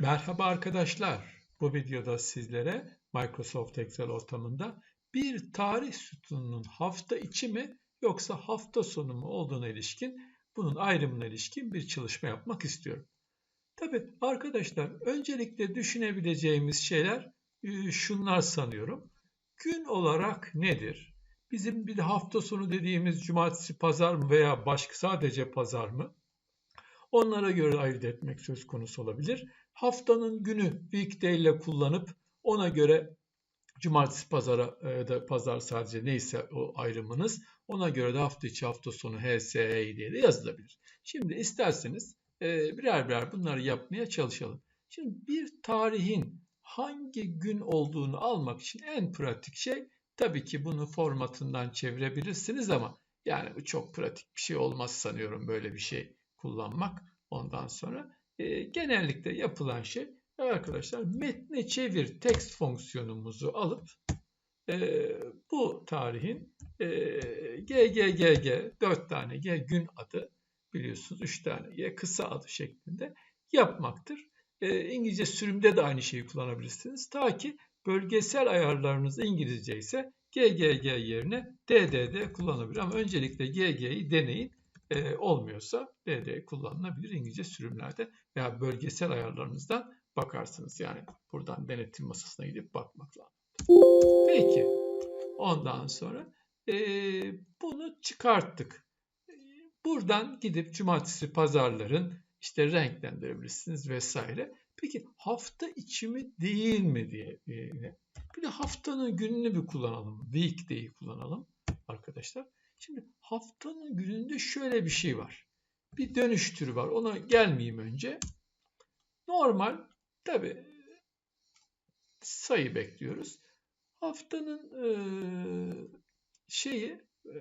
Merhaba arkadaşlar. Bu videoda sizlere Microsoft Excel ortamında bir tarih sütununun hafta içi mi yoksa hafta sonu mu olduğuna ilişkin bunun ayrımına ilişkin bir çalışma yapmak istiyorum. Tabi arkadaşlar öncelikle düşünebileceğimiz şeyler e, şunlar sanıyorum. Gün olarak nedir? Bizim bir hafta sonu dediğimiz cumartesi pazar mı veya başka sadece pazar mı? Onlara göre ayırt etmek söz konusu olabilir. Haftanın günü weekday ile kullanıp ona göre cumartesi pazara e, da pazar sadece neyse o ayrımınız ona göre de hafta içi hafta sonu HSE diye de yazılabilir. Şimdi isterseniz e, birer birer bunları yapmaya çalışalım. Şimdi bir tarihin hangi gün olduğunu almak için en pratik şey tabii ki bunu formatından çevirebilirsiniz ama yani bu çok pratik bir şey olmaz sanıyorum böyle bir şey kullanmak. Ondan sonra e, genellikle yapılan şey arkadaşlar metne çevir text fonksiyonumuzu alıp e, bu tarihin e, GGGG 4 tane G gün adı biliyorsunuz 3 tane G kısa adı şeklinde yapmaktır. E, İngilizce sürümde de aynı şeyi kullanabilirsiniz. Ta ki bölgesel ayarlarınız İngilizce ise GGG yerine DDD kullanabilir. Ama öncelikle GG'yi deneyin e, olmuyorsa DD kullanılabilir İngilizce sürümlerde veya bölgesel ayarlarınızdan bakarsınız. Yani buradan denetim masasına gidip bakmak lazım. Peki ondan sonra e, bunu çıkarttık. Buradan gidip cumartesi pazarların işte renklendirebilirsiniz vesaire. Peki hafta içi mi değil mi diye. E, bir de haftanın gününü bir kullanalım. Weekday'i kullanalım arkadaşlar. Şimdi haftanın gününde şöyle bir şey var. Bir dönüş türü var. Ona gelmeyeyim önce. Normal tabi sayı bekliyoruz. Haftanın e, şeyi e,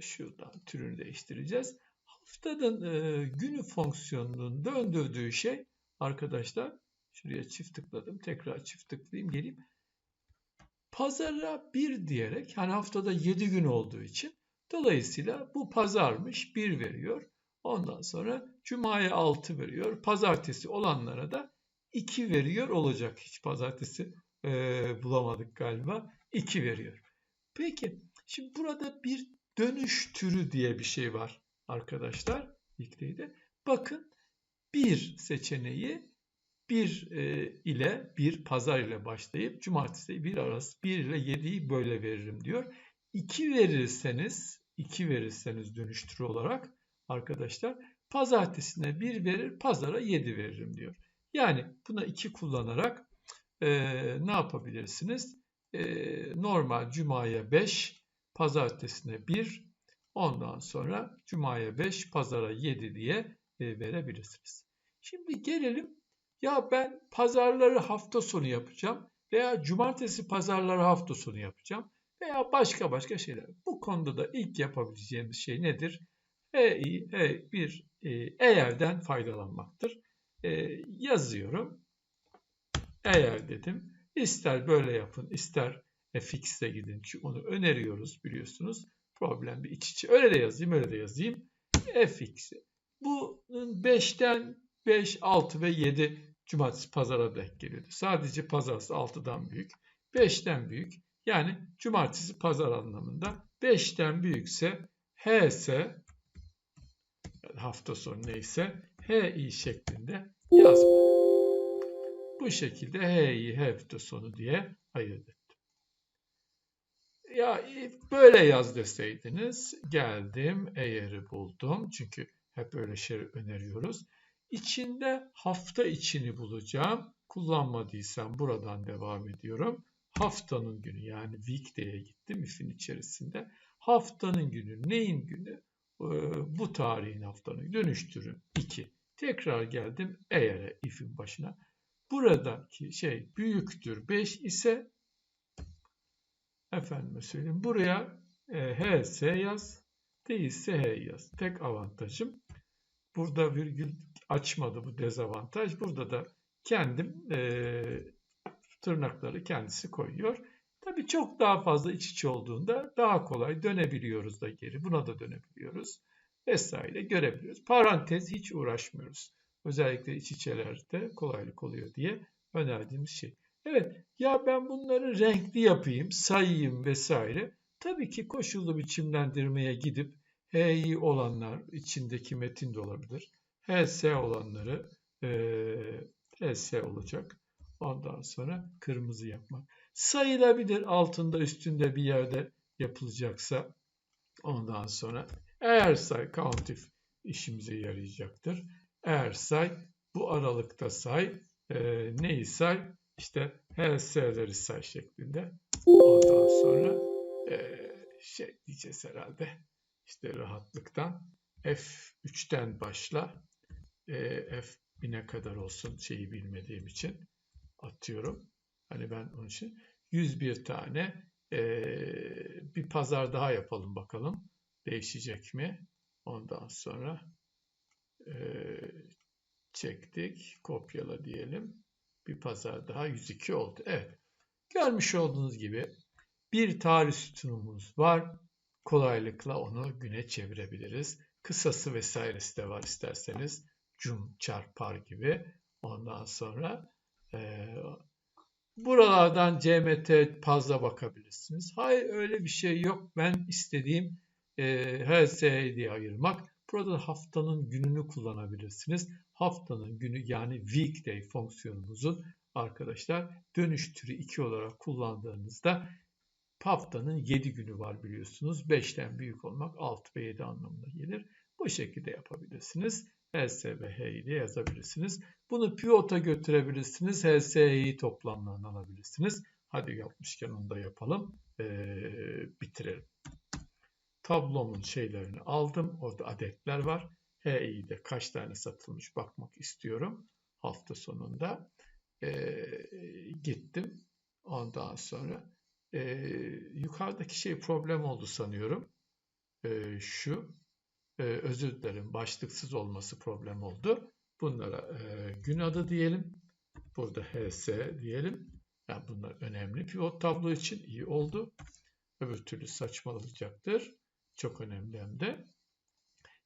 şuradan türünü değiştireceğiz. Haftanın e, günü fonksiyonunun döndürdüğü şey arkadaşlar şuraya çift tıkladım. Tekrar çift tıklayayım geleyim. Pazara bir diyerek hani haftada 7 gün olduğu için Dolayısıyla bu pazarmış 1 veriyor. Ondan sonra cumaya 6 veriyor. Pazartesi olanlara da 2 veriyor olacak. Hiç pazartesi e, bulamadık galiba. 2 veriyor. Peki şimdi burada bir dönüş türü diye bir şey var arkadaşlar. İlkteydi. Bakın bir seçeneği bir e, ile bir pazar ile başlayıp cumartesi bir arası 1 ile 7'yi böyle veririm diyor. 2 verirseniz 2 verirseniz dönüştürü olarak arkadaşlar pazartesine 1 verir pazara 7 veririm diyor. Yani buna 2 kullanarak e, ne yapabilirsiniz? E, normal cumaya 5 pazartesine 1 ondan sonra cumaya 5 pazara 7 diye e, verebilirsiniz. Şimdi gelelim ya ben pazarları hafta sonu yapacağım veya cumartesi pazarları hafta sonu yapacağım veya başka başka şeyler. Bu konuda da ilk yapabileceğimiz şey nedir? EI, E, bir e, eğerden faydalanmaktır. E, yazıyorum. Eğer dedim. İster böyle yapın, ister fx'e gidin. Çünkü onu öneriyoruz biliyorsunuz. Problem bir iç içe. Öyle de yazayım, öyle de yazayım. fx'i. Bunun 5'ten 5, 6 ve 7 cumartesi pazara denk geliyordu. Sadece pazarsı 6'dan büyük. 5'ten büyük. Yani cumartesi pazar anlamında 5'ten büyükse H ise hafta sonu neyse HI şeklinde yazmak. Bu şekilde H'yi hafta sonu diye ayırt ettim. Ya böyle yaz deseydiniz geldim eğeri buldum. Çünkü hep öyle şey öneriyoruz. İçinde hafta içini bulacağım. Kullanmadıysam buradan devam ediyorum haftanın günü yani weekday'e gittim if'in içerisinde. Haftanın günü neyin günü? Ee, bu tarihin haftanın dönüştürün 2. Tekrar geldim eğer'e if'in başına. Buradaki şey büyüktür 5 ise efendime söyleyeyim buraya e, HS yaz değilse H yaz. Tek avantajım burada virgül açmadı bu dezavantaj. Burada da kendim e, tırnakları kendisi koyuyor. Tabii çok daha fazla iç içe olduğunda daha kolay dönebiliyoruz da geri. Buna da dönebiliyoruz vesaire görebiliyoruz. Parantez hiç uğraşmıyoruz. özellikle iç içelerde kolaylık oluyor diye önerdiğimiz şey. Evet ya ben bunları renkli yapayım, sayayım vesaire. Tabii ki koşullu biçimlendirmeye gidip HI olanlar içindeki metin de olabilir. HS olanları e, HS olacak. Ondan sonra kırmızı yapmak. Sayılabilir altında üstünde bir yerde yapılacaksa ondan sonra eğer say countif işimize yarayacaktır. Eğer say bu aralıkta say e, neyi say işte HS'leri say şeklinde. Ondan sonra e, şey diyeceğiz herhalde işte rahatlıktan F3'ten başla e, F1000'e kadar olsun şeyi bilmediğim için atıyorum. Hani ben onun için 101 tane e, bir pazar daha yapalım bakalım. Değişecek mi? Ondan sonra e, çektik. Kopyala diyelim. Bir pazar daha 102 oldu. Evet. Görmüş olduğunuz gibi bir tarih sütunumuz var. Kolaylıkla onu güne çevirebiliriz. Kısası vesairesi de var isterseniz. Cum çarpar gibi. Ondan sonra e, buralardan CMT fazla bakabilirsiniz. Hayır öyle bir şey yok. Ben istediğim e, HSE diye ayırmak. Burada haftanın gününü kullanabilirsiniz. Haftanın günü yani weekday fonksiyonumuzun arkadaşlar dönüş türü 2 olarak kullandığınızda haftanın 7 günü var biliyorsunuz. 5'ten büyük olmak 6 ve 7 anlamına gelir. Bu şekilde yapabilirsiniz. HSBH'yi yazabilirsiniz. Bunu pivota götürebilirsiniz. HSE'yi toplamlarını alabilirsiniz. Hadi yapmışken onu da yapalım. Ee, bitirelim. Tablomun şeylerini aldım. Orada adetler var. HE'de kaç tane satılmış bakmak istiyorum. Hafta sonunda ee, gittim. Ondan sonra e, yukarıdaki şey problem oldu sanıyorum. E, şu e, özür dilerim başlıksız olması problem oldu. Bunlara e, gün adı diyelim. Burada HS diyelim. Yani bunlar önemli. Pivot tablo için iyi oldu. Öbür türlü saçmalayacaktır. Çok önemli hem de.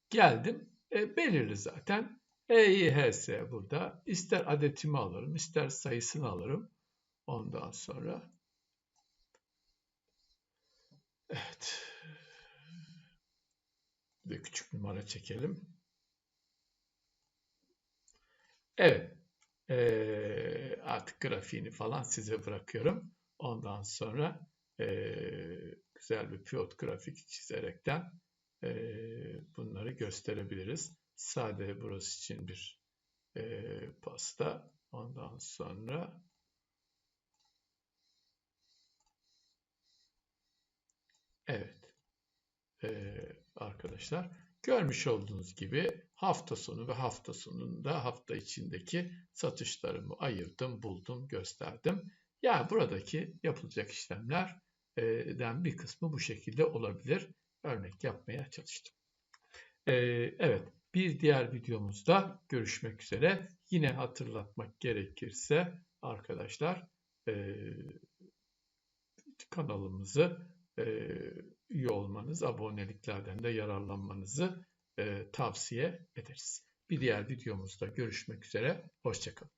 Geldim. E, belirli zaten. EIHS burada. İster adetimi alırım, ister sayısını alırım. Ondan sonra Evet. Bir küçük numara çekelim. Evet. Ee, artık grafiğini falan size bırakıyorum. Ondan sonra e, güzel bir pivot grafik çizerekten e, bunları gösterebiliriz. Sade burası için bir e, pasta. Ondan sonra Evet. Ee, arkadaşlar görmüş olduğunuz gibi hafta sonu ve hafta sonunda hafta içindeki satışlarımı ayırdım, buldum, gösterdim. Yani buradaki yapılacak işlemlerden bir kısmı bu şekilde olabilir. Örnek yapmaya çalıştım. Evet, bir diğer videomuzda görüşmek üzere. Yine hatırlatmak gerekirse arkadaşlar kanalımızı üye olmanız, aboneliklerden de yararlanmanızı e, tavsiye ederiz. Bir diğer videomuzda görüşmek üzere, hoşçakalın.